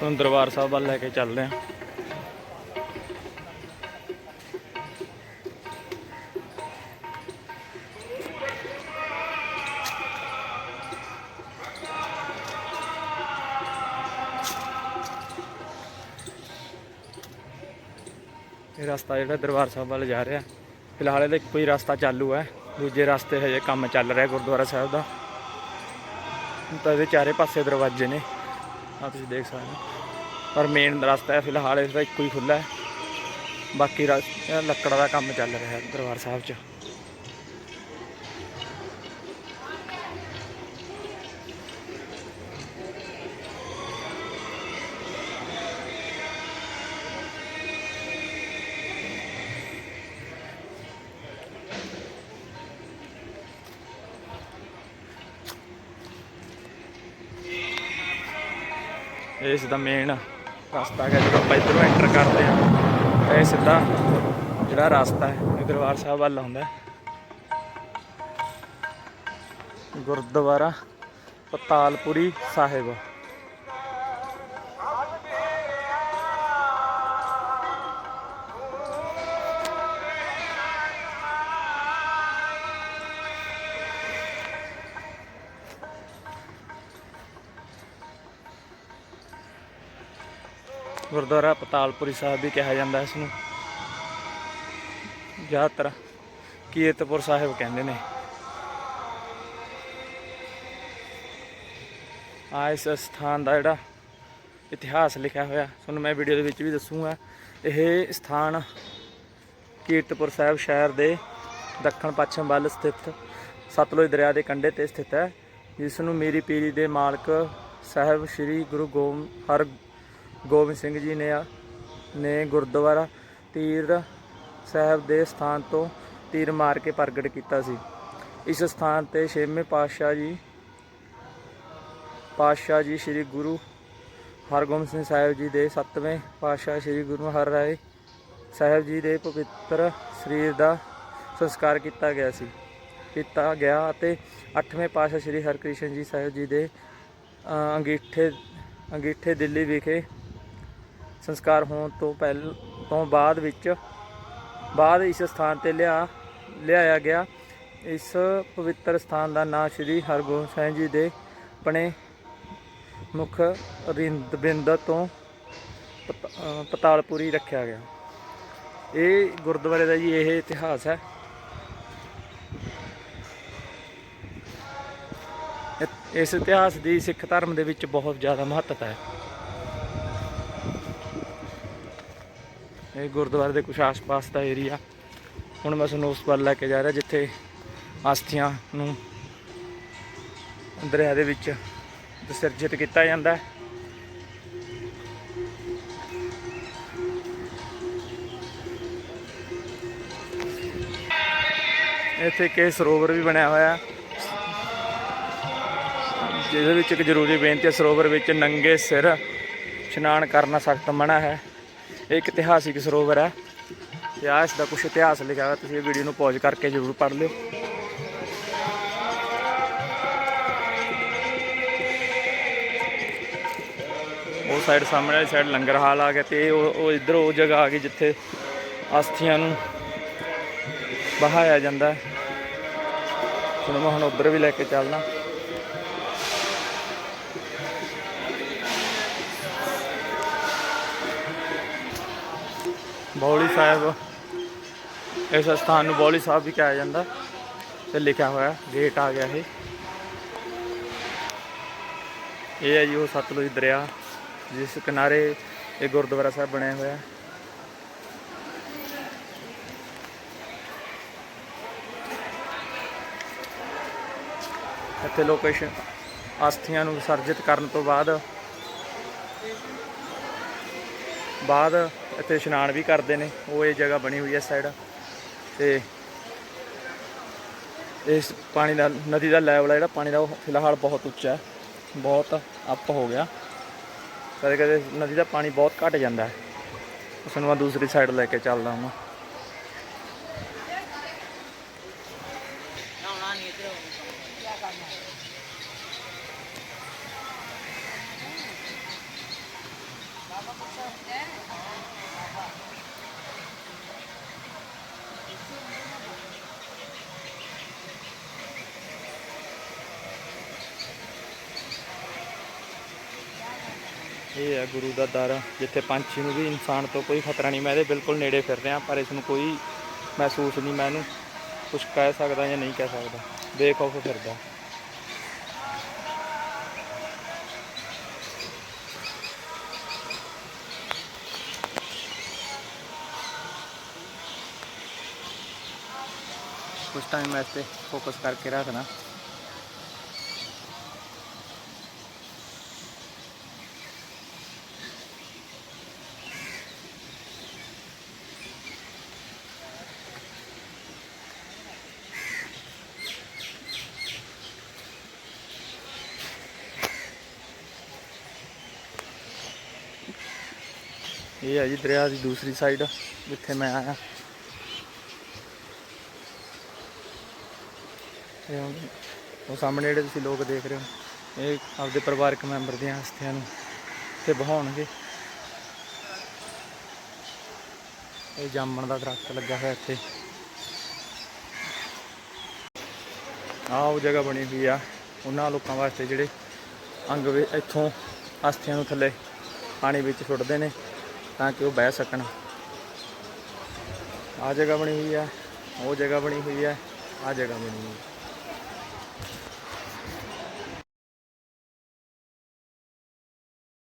ਤੁਹਾਨੂੰ ਦਰਬਾਰ ਸਾਹਿਬ ਵੱਲ ਲੈ ਕੇ ਚੱਲਦੇ ਹਾਂ। ਇਹ ਰਸਤਾ ਜਿਹੜਾ ਦਰਬਾਰ ਸਾਹਿਬ ਵੱਲ ਜਾ ਰਿਹਾ। ਫਿਲਹਾਲ ਇਹਦਾ ਇੱਕੋ ਹੀ ਰਸਤਾ ਚਾਲੂ ਹੈ। ਦੂਜੇ ਰਸਤੇ ਹਜੇ ਕੰਮ ਚੱਲ ਰਿਹਾ ਗੁਰਦੁਆਰਾ ਸਾਹਿਬ ਦਾ। ਤਾਂ ਇਹਦੇ ਚਾਰੇ ਪਾਸੇ ਦਰਵਾਜ਼ੇ ਨੇ। ਆ ਤੁਸੀਂ ਦੇਖ ਸਕਦੇ ਹੋ। ਪਰ ਮੇਨ ਰਸਤਾ ਹੈ, ਫਿਲਹਾਲ ਇਹਦਾ ਇੱਕੋ ਹੀ ਖੁੱਲਾ ਹੈ। ਬਾਕੀ ਰਸਤਾ ਲੱਕੜ ਦਾ ਕੰਮ ਚੱਲ ਰਿਹਾ ਹੈ ਦਰਬਾਰ ਸਾਹਿਬ 'ਚ। ਇਹ ਸਿੱਧਾ ਮੇਨ ਰਸਤਾ ਹੈ ਜਦੋਂ ਆਪਾਂ ਇੱਧਰੋਂ ਐਂਟਰ ਕਰਦੇ ਹਾਂ ਇਹ ਸਿੱਧਾ ਜਿਹੜਾ ਰਸਤਾ ਹੈ, ਇਹ ਦਰਬਾਰ ਸਾਹਿਬ ਵੱਲ ਆਉਂਦਾ ਗੁਰਦੁਆਰਾ ਪਤਾਲਪੁਰੀ ਸਾਹਿਬ। ਗੁਰਦੁਆਰਾ ਪਤਾਲਪੁਰੀ ਸਾਹਿਬ ਵੀ ਕਿਹਾ ਜਾਂਦਾ ਇਸ ਨੂੰ ਜ਼ਿਆਦਾਤਰ ਕੀਰਤਪੁਰ ਸਾਹਿਬ ਕਹਿੰਦੇ ਨੇ। ਆ ਇਸ ਸਥਾਨ ਦਾ ਜਿਹੜਾ ਇਤਿਹਾਸ ਲਿਖਿਆ ਹੋਇਆ, ਤੁਹਾਨੂੰ ਮੈਂ ਵੀਡੀਓ ਦੇ ਵਿੱਚ ਵੀ ਦੱਸੂਗਾ। ਇਹ ਸਥਾਨ ਕੀਰਤਪੁਰ ਸਾਹਿਬ ਸ਼ਹਿਰ ਦੇ ਦੱਖਣ ਪੱਛਮ ਵੱਲ ਸਥਿਤ ਸਤਲੁਜ ਦਰਿਆ ਦੇ ਕੰਢੇ ਤੇ ਸਥਿਤ ਹੈ ਜਿਸ ਨੂੰ ਮੀਰੀ ਪੀਰੀ ਦੇ ਮਾਲਕ ਸਾਹਿਬ ਸ੍ਰੀ ਗੁਰੂ ਗੋਮ ਹਰ ਗੋਬਿੰਦ ਸਿੰਘ ਜੀ ਨੇ ਨੇ ਗੁਰਦੁਆਰਾ ਤੀਰ ਸਾਹਿਬ ਦੇ ਸਥਾਨ ਤੋਂ ਤੀਰ ਮਾਰ ਕੇ ਪ੍ਰਗਟ ਕੀਤਾ ਸੀ। ਇਸ ਸਥਾਨ ਤੇ ਛੇਵੇਂ ਪਾਤਸ਼ਾਹ ਜੀ ਪਾਤਸ਼ਾਹ ਜੀ ਸ੍ਰੀ ਗੁਰੂ ਹਰਗੋਬਿੰਦ ਸਿੰਘ ਸਾਹਿਬ ਜੀ ਦੇ ਸੱਤਵੇਂ ਪਾਤਸ਼ਾਹ ਸ੍ਰੀ ਗੁਰੂ ਹਰਿਰਾਏ ਸਾਹਿਬ ਜੀ ਦੇ ਪਵਿੱਤਰ ਸਰੀਰ ਦਾ ਸੰਸਕਾਰ ਕੀਤਾ ਗਿਆ ਸੀ, ਕੀਤਾ ਗਿਆ ਅਤੇ ਅੱਠਵੇਂ ਪਾਤਸ਼ਾਹ ਸ੍ਰੀ ਹਰਕ੍ਰਿਸ਼ਨ ਜੀ ਸਾਹਿਬ ਜੀ ਦੇ ਅੰਗੀਠੇ ਅੰਗੀਠੇ ਦਿੱਲੀ ਵਿਖੇ ਸੰਸਕਾਰ ਹੋਣ ਤੋਂ ਪਹਿਲ, ਤੋਂ ਬਾਅਦ ਵਿੱਚ, ਬਾਅਦ ਇਸ ਸਥਾਨ ਤੇ ਲਿਆ, ਲਿਆਇਆ ਗਿਆ। ਇਸ ਪਵਿੱਤਰ ਸਥਾਨ ਦਾ ਨਾਮ ਸ੍ਰੀ ਹਰਗੋਬਿੰਦ ਸਾਹਿਬ ਜੀ ਦੇ ਆਪਣੇ ਮੁੱਖ ਰਿੰਦ ਤੋਂ ਪਤਾਲਪੁਰੀ ਰੱਖਿਆ ਗਿਆ। ਇਹ ਗੁਰਦੁਆਰੇ ਦਾ ਜੀ ਇਹ ਇਤਿਹਾਸ ਹੈ। ਇਸ ਇਤਿਹਾਸ ਦੀ ਸਿੱਖ ਧਰਮ ਦੇ ਵਿੱਚ ਬਹੁਤ ਜ਼ਿਆਦਾ ਮਹੱਤਤਾ ਹੈ। ਇਹ ਗੁਰਦੁਆਰੇ ਦੇ ਕੁਛ ਆਸ-ਪਾਸ ਦਾ ਏਰੀਆ ਹੁਣ ਮੈਂ ਤੁਹਾਨੂੰ ਉਸ ਵੱਲ ਲੈ ਕੇ ਜਾ ਰਿਹਾ, ਜਿੱਥੇ ਆਸਥੀਆਂ ਨੂੰ ਦਰਿਆ ਦੇ ਵਿੱਚ ਵਿਸਰਜਿਤ ਕੀਤਾ ਜਾਂਦਾ ਹੈ। ਇੱਥੇ ਕੇ ਸਰੋਵਰ ਵੀ ਬਣਿਆ ਹੋਇਆ। ਜਿਹਦੇ ਵਿੱਚ ਇੱਕ ਜ਼ਰੂਰੀ ਬੇਨਤੀ ਹੈ, ਸਰੋਵਰ ਵਿੱਚ ਨੰਗੇ ਸਿਰ ਇਸ਼ਨਾਨ ਕਰਨਾ ਸਖਤ ਮਨਾ ਹੈ। ਇੱਕ ਇਤਿਹਾਸਿਕ ਸਰੋਵਰ ਹੈ ਤੇ ਆਹ ਇਸ ਦਾ ਕੁਝ ਇਤਿਹਾਸ ਲਿਖਿਆ ਹੋਇਆ, ਤੁਸੀਂ ਇਹ ਵੀਡੀਓ ਨੂੰ ਪੌਜ਼ ਕਰਕੇ ਜ਼ਰੂਰ ਪੜ੍ਹ ਲਿਓ। ਉਹ ਸਾਈਡ ਸਾਹਮਣੇ ਵਾਲੀ ਸਾਈਡ ਲੰਗਰ ਹਾਲ ਆ ਗਿਆ ਤੇ ਉਹ ਉਹ ਇੱਧਰ ਉਹ ਜਗ੍ਹਾ ਆ ਗਈ ਜਿੱਥੇ ਅਸਥੀਆਂ ਨੂੰ ਬਹਾਇਆ ਜਾਂਦਾ ਹੈ। ਤੁਹਾਨੂੰ ਮੈਂ ਹੁਣ ਉੱਧਰ ਵੀ ਲੈ ਕੇ ਚੱਲਣਾ ਬੌਲੀ ਸਾਹਿਬ। ਇਸ ਸਥਾਨ ਨੂੰ ਬੌਲੀ ਸਾਹਿਬ ਵੀ ਕਿਹਾ ਜਾਂਦਾ। ਤੇ ਲਿਖਿਆ ਹੋਇਆ ਗੇਟ ਆ ਗਿਆ ਇਹ। ਇਹ ਹੈ ਜੀ ਉਹ ਸਤਲੁਜ ਦਰਿਆ, ਜਿਸ ਕਿਨਾਰੇ ਇਹ ਗੁਰਦੁਆਰਾ ਸਾਹਿਬ ਬਣਿਆ ਹੋਇਆ ਹੈ। ਇੱਥੇ ਲੋਕੇਸ਼ਨ ਅਸਥੀਆਂ ਨੂੰ ਵਿਸਰਜਿਤ ਕਰਨ ਤੋਂ ਬਾਅਦ ਬਾਅਦ ਇੱਥੇ ਇਸ਼ਨਾਨ ਵੀ ਕਰਦੇ ਨੇ। ਉਹ ਇਹ ਜਗ੍ਹਾ ਬਣੀ ਹੋਈ ਹੈ ਸਾਈਡ ਤੇ ਇਸ ਪਾਣੀ ਦਾ, ਨਦੀ ਦਾ ਲੈਵਲ ਹੈ ਜਿਹੜਾ, ਪਾਣੀ ਦਾ ਉਹ ਫਿਲਹਾਲ ਬਹੁਤ ਉੱਚਾ ਹੈ। ਬਹੁਤ ਅੱਪ ਹੋ ਗਿਆ। ਕਦੇ ਕਦੇ ਨਦੀ ਦਾ ਪਾਣੀ ਬਹੁਤ ਘਟ ਜਾਂਦਾ ਹੈ। ਉਸ ਨੂੰ ਮੈਂ ਦੂਸਰੀ ਸਾਈਡ ਲੈ ਕੇ ਚੱਲਦਾ ਹਾਂ ਇਹ ਹੈ ਗੁਰੂ ਦਾ ਦਰ, ਜਿੱਥੇ ਪੰਛੀ ਨੂੰ ਵੀ ਇਨਸਾਨ ਤੋਂ ਕੋਈ ਖਤਰਾ ਨਹੀਂ। ਮੈਂ ਇਹਦੇ ਬਿਲਕੁਲ ਨੇੜੇ ਫਿਰ ਰਿਹਾ, ਪਰ ਇਸ ਨੂੰ ਕੋਈ ਮਹਿਸੂਸ ਨਹੀਂ ਮੈਂ ਇਹਨੂੰ ਕੁਝ ਕਹਿ ਸਕਦਾ ਜਾਂ ਨਹੀਂ ਕਹਿ ਸਕਦਾ। ਬੇਖੌਫ ਫਿਰਦਾ। ਕੁਝ ਟਾਈਮ ਮੈਂ ਇਸ ਤੇ ਫੋਕਸ ਇਹ ਹੈ ਜੀ ਦਰਿਆ ਦੀ ਦੂਸਰੀ ਸਾਈਡ ਜਿੱਥੇ ਮੈਂ ਆਇਆ। ਉਹ ਸਾਹਮਣੇ ਜਿਹੜੇ ਤੁਸੀਂ ਲੋਕ ਦੇਖ ਰਹੇ ਹੋ, ਇਹ ਆਪਦੇ ਪਰਿਵਾਰਕ ਮੈਂਬਰ ਦੀਆਂ ਹਸਤੀਆਂ ਨੂੰ ਤੇ ਬਹਾਉਣਗੇ ਇਹ ਜਾਮਣ ਦਾ ਦਰਖਤ ਲੱਗਾ ਹੋਇਆ ਇੱਥੇ। ਆਹ ਉਹ ਜਗ੍ਹਾ ਬਣੀ ਹੋਈ ਆ, ਉਹਨਾਂ ਲੋਕਾਂ ਵਾਸਤੇ ਜਿਹੜੇ ਅੰਗ ਇੱਥੋਂ ਅਸਥੀਆਂ ਨੂੰ ਥੱਲੇ ਪਾਣੀ ਵਿੱਚ ਸੁੱਟਦੇ ਨੇ। ਤਾਂ ਕਿ ਉਹ ਬਹਿ ਸਕਣ। ਆਹ ਜਗ੍ਹਾ ਬਣੀ ਹੋਈ ਆ, ਉਹ ਜਗ੍ਹਾ ਬਣੀ ਹੋਈ ਆ, ਆਹ ਜਗ੍ਹਾ ਬਣੀ ਹੋਈ ਆ।